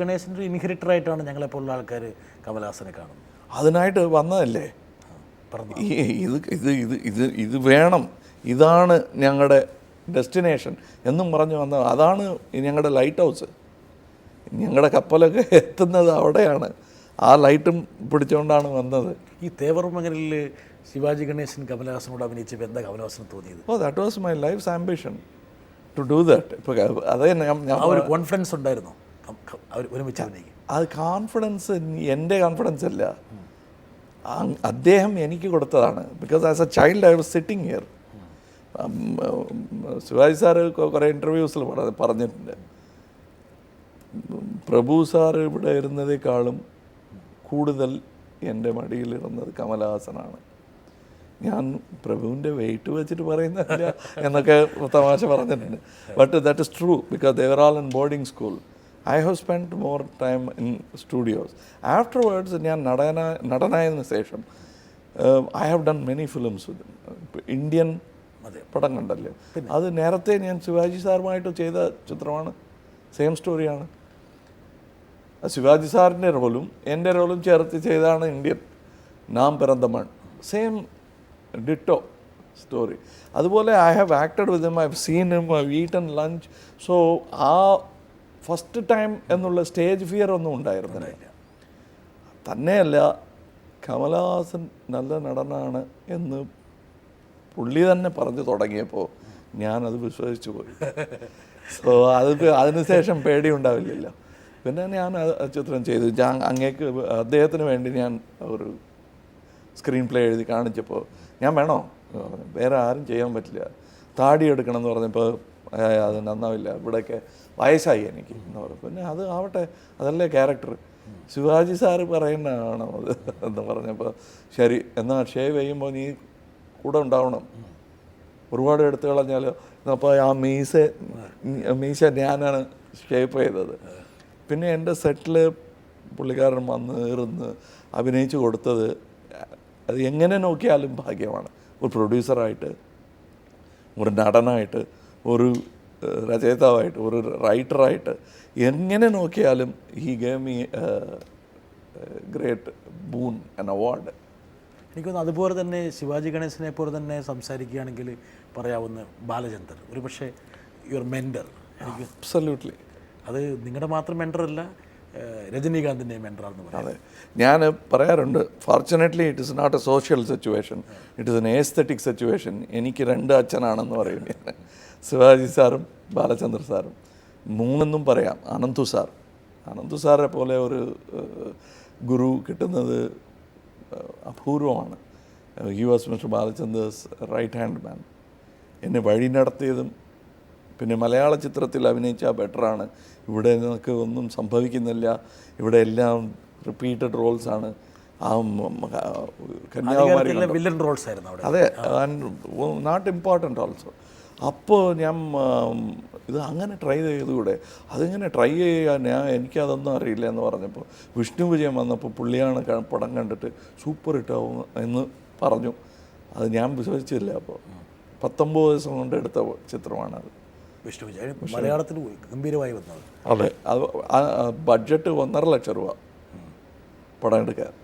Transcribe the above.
ഗണേശന്റെ ഒരു ഇൻഹെറിറ്ററായിട്ടാണ് ഞങ്ങളെപ്പോലുള്ള ആൾക്കാർ കമലഹാസനെ കാണുന്നത്. അതിനായിട്ട് വന്നതല്ലേ? ഈ ഇത് ഇത് ഇത് ഇത് ഇത് വേണം. ഇതാണ് ഞങ്ങളുടെ ഡെസ്റ്റിനേഷൻ എന്നും പറഞ്ഞു വന്ന അതാണ് ഞങ്ങളുടെ ലൈറ്റ് ഹൗസ്. ഞങ്ങളുടെ കപ്പലൊക്കെ എത്തുന്നത് അവിടെയാണ്. ആ ലൈറ്റും പിടിച്ചുകൊണ്ടാണ് വന്നത്. ഈ തേവർമംഗലിൽ ശിവാജി ഗണേശൻ കമലഹാസനോട് അഭിനയിച്ചപ്പോൾ എന്താ കമലഹാസന് തോന്നിയത്? ഓ that was my life's ambition to do that ഇപ്പോൾ അതേ ഞാൻ ഒരു കോൺഫിഡൻസ് ഉണ്ടായിരുന്നോ? ഒരുമിച്ച് അഭിനയിക്കും. അത് കോൺഫിഡൻസ് എന്റെ കോൺഫിഡൻസ് അല്ല. അദ്ദേഹം എനിക്ക് കൊടുത്തതാണ്. Because as a child I was sitting here Shivaji sir കുറേ ഇന്റർവ്യൂസിൽ പറഞ്ഞിട്ടുണ്ട്. പ്രഭു സാർ ഇവിടെ ഇരുന്നതേക്കാളും കൂടുതൽ എന്റെ മടിയിലിരുന്നത് കമലഹാസനാണ്. ഞാൻ പ്രഭുവിന്റെ വെയിറ്റ് വെച്ചിട്ട് പറയുന്നില്ല എന്നൊക്കെ തമാശ പറഞ്ഞിട്ടുണ്ട്. But that is true because they were all in boarding school I have spend more time in studios afterwards ഞാൻ നടന നടനായതിനു ശേഷം I have done many films with Indian പടം കണ്ടല്ലോ? അത് നേരത്തെ ഞാൻ ശിവാജി സാറുമായിട്ട് ചെയ്ത ചിത്രമാണ്. സെയിം സ്റ്റോറിയാണ് ശിവാജി സാറിന്റെ റോളും എന്റെ റോളും ചേർത്ത് ചെയ്താണ് Indian Naam Pirandha Mann same ditto story അതുപോലെ I have acted with I have seen him I and lunch so ah first time എന്നുള്ള സ്റ്റേജ് ഫിയർ ഒന്നും ഉണ്ടായിരുന്നില്ല. തന്നെയല്ല കമലഹാസൻ നല്ല നടനാണ് എന്ന് പുള്ളി തന്നെ പറഞ്ഞു തുടങ്ങിയപ്പോൾ ഞാനത് വിശ്വസിച്ചു പോയി. സോ അത് അതിനുശേഷം പേടി ഉണ്ടാവില്ലല്ലോ പിന്നെ ഞാൻ ചിത്രം ചെയ്തു. ഞാൻ അങ്ങേക്ക് അദ്ദേഹത്തിന് വേണ്ടി ഞാൻ ഒരു സ്ക്രീൻ പ്ലേ എഴുതി കാണിച്ചപ്പോൾ ഞാൻ വേണോ? വേറെ ആരും ചെയ്യാൻ പറ്റില്ല. താടി എടുക്കണം എന്ന് പറഞ്ഞപ്പോൾ "ഏ, അത് നന്നാവില്ല. ഇവിടെയൊക്കെ വയസ്സായി എനിക്ക് എന്ന് പറഞ്ഞു. പിന്നെ അത് ആവട്ടെ അതല്ലേ ക്യാരക്ടർ ശിവാജി സാറ് പറയുന്നതാണോ അത് എന്ന് പറഞ്ഞപ്പോൾ ശരി എന്നാൽ ഷേവ് ചെയ്യുമ്പോൾ നീ കൂടെ ഉണ്ടാവണം. ഒരുപാട് എടുത്തു കളഞ്ഞാൽ അപ്പോൾ ആ മീശ മീശ ഞാനാണ് ഷേപ്പ് ചെയ്തത്. പിന്നെ എന്റെ സെറ്റിൽ പുള്ളിക്കാരൻ വന്ന് ഇരുന്ന് അഭിനയിച്ചു കൊടുത്തത്. അത് എങ്ങനെ നോക്കിയാലും ഭാഗ്യമാണ്. ഒരു പ്രൊഡ്യൂസറായിട്ട് ഒരു നടനായിട്ട് ഒരു രചയിതാവായിട്ട് ഒരു റൈറ്ററായിട്ട് എങ്ങനെ നോക്കിയാലും ഈ me great boon an award. എനിക്കൊന്ന് അതുപോലെ തന്നെ ശിവാജി ഗണേശനെ പോലെ തന്നെ സംസാരിക്കുകയാണെങ്കിൽ പറയാവുന്ന ബാലചന്ദർ ഒരു പക്ഷേ യുവർ മെൻഡർ എനിക്ക് അബ്സല്യൂട്ട്ലി അത് നിങ്ങളുടെ മാത്രം മെന്റർ അല്ല രജനീകാന്തിന്റെ മെൻഡറാണെന്ന് പറയാം. അതെ. ഞാൻ പറയാറുണ്ട് fortunately it is not a social situation it is an aesthetic situation എനിക്ക് രണ്ട് അച്ഛനാണെന്ന് പറയും. ശിവാജി സാറും ബാലചന്ദ്ര സാറും. മൂന്നെന്നും പറയാം. അനന്തു സാർ. അനന്തു സാറെ പോലെ ഒരു ഗുരു കിട്ടുന്നത് അപൂർവമാണ്. He was mister Balachander's right hand man എന്നെ വഴി നടത്തിയതും പിന്നെ മലയാള ചിത്രത്തിൽ അഭിനയിച്ചാൽ ബെറ്ററാണ്. ഇവിടെ നിനക്ക് ഒന്നും സംഭവിക്കുന്നില്ല. ഇവിടെ എല്ലാം റിപ്പീറ്റഡ് റോൾസ് ആണ്. ആ കന്യാകുമാരി വില്ലൻ റോൾസ് ആയിരുന്നു അതെ നോട്ട് ഇമ്പോർട്ടന്റ് ഓൾസോ അപ്പോൾ ഞാൻ ഇത് അങ്ങനെ ട്രൈ ചെയ്തുകൂടെ? അതിങ്ങനെ ട്രൈ ചെയ്യാൻ ഞാൻ എനിക്കതൊന്നും അറിയില്ല എന്ന് പറഞ്ഞപ്പോൾ വിഷ്ണു വിജയം വന്നപ്പോൾ പുള്ളിയാണ് പടം കണ്ടിട്ട് സൂപ്പർ ഹിറ്റാവും എന്ന് പറഞ്ഞു. അത് ഞാൻ വിശ്വസിച്ചില്ല അപ്പോൾ. പത്തൊമ്പത് ദിവസം കൊണ്ട് എടുത്ത ചിത്രമാണത് വിഷ്ണു വിജയൻ മലയാളത്തിൽ ഗംഭീരമായി വന്നത്. അതെ. അത് ബഡ്ജറ്റ് ഒന്നര ലക്ഷം രൂപ പടം എടുക്കാൻ.